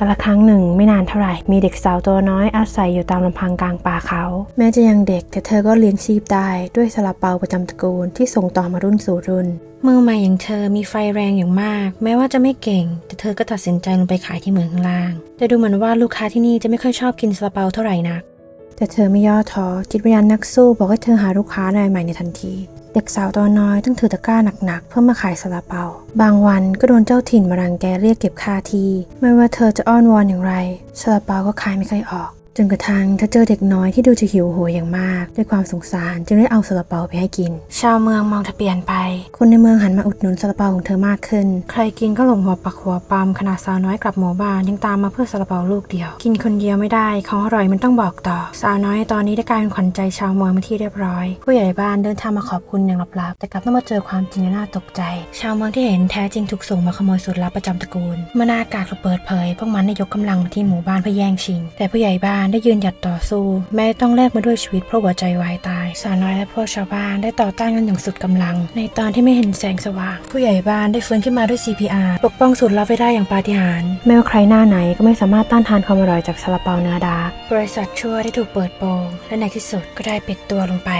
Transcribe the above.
กาละครั้งหนึ่งไม่นานเท่าไหร่ มีเด็กสาวตัวน้อยอาศัยอยู่ตามลำพังกลางป่าเขา แม้จะยังเด็กแต่เธอก็เลี้ยงชีพได้ด้วยซาลาเปาประจำตระกูลที่ส่งต่อมารุ่นสู่รุ่น มือใหม่อย่างเธอมีไฟแรงอย่างมาก แม้ว่าจะไม่เก่ง แต่เธอก็ตัดสินใจลงไปขายที่เมืองข้างล่าง แต่ดูเหมือนว่าลูกค้าที่นี่จะไม่ค่อยชอบกินซาลาเปาเท่าไหร่นัก แต่เธอไม่ย่อท้อจิตวิญญาณนักสู้บอกให้เธอหาลูกค้ารายใหม่ในทันที เด็กสาวตัวน้อยต้องถือตะกร้าหนักๆ เพื่อมาขายซาลาเปา บางวันก็โดนเจ้าถิ่นมารังแกเรียกเก็บค่าที่ ไม่ว่าเธอจะอ้อนวอนอย่างไรซาลาเปาก็ขายไม่ค่อยออก จนกระทั่งเธอเจอเด็กน้อยที่ดูจะหิวโหยอย่างมาก ด้วยความสงสารจึงได้เอาซาลาเปาไปให้กิน ชาวเมืองมองเธอเปลี่ยนไป คนในเมืองหันมาอุดหนุนซาลาเปาของเธอมากขึ้น ใครกินก็หลงหัวปักหัวปั๊มขนาดสาวน้อยกลับหมู่บ้านยังตามมาเพื่อซาลาเปาลูกเดียว กินคนเดียวไม่ได้ของอร่อยมันต้องบอกต่อ สาวน้อยตอนนี้ได้กลายเป็นขวัญใจชาวเมืองมาที่เรียบร้อย ผู้ใหญ่บ้านเดินทางมาขอบคุณอย่างลับๆแต่กลับต้องมาเจอความจริงและน่าตกใจ ชาวเมืองที่เห็นแท้จริงถูกส่งมาขโมยสูตรลับประจำตระกูลเมื่อหน้ากากถูกเปิดเผย พวกมันได้ยกกำลังมาที่หมู่บ้านเพื่อแย่งชิง แต่ผู้ใหญ่บ้านได้ยืนหยัดต่อสู้ แม้ต้องแลกมาด้วยชีวิตเพราะหัวใจวายตาย สาวน้อยและพวกชาวบ้านได้ต่อต้านกันอย่างสุดกำลัง ในตอนที่ไม่เห็นแสงสว่าง ผู้ใหญ่บ้านได้ฟื้นขึ้นมาด้วย CPR ปกป้องสุดรลับไว้ได้อย่างปาฏิหาริย์ไม่ว่าใครหน้าไหนก็ไม่สามารถต้านทานความอร่อยจากซาลาเปาเนื้อดาร์กบริษัทชั่วได้ถูกเปิดโปงและในที่สุดก็ได้ปิดตัวลงไป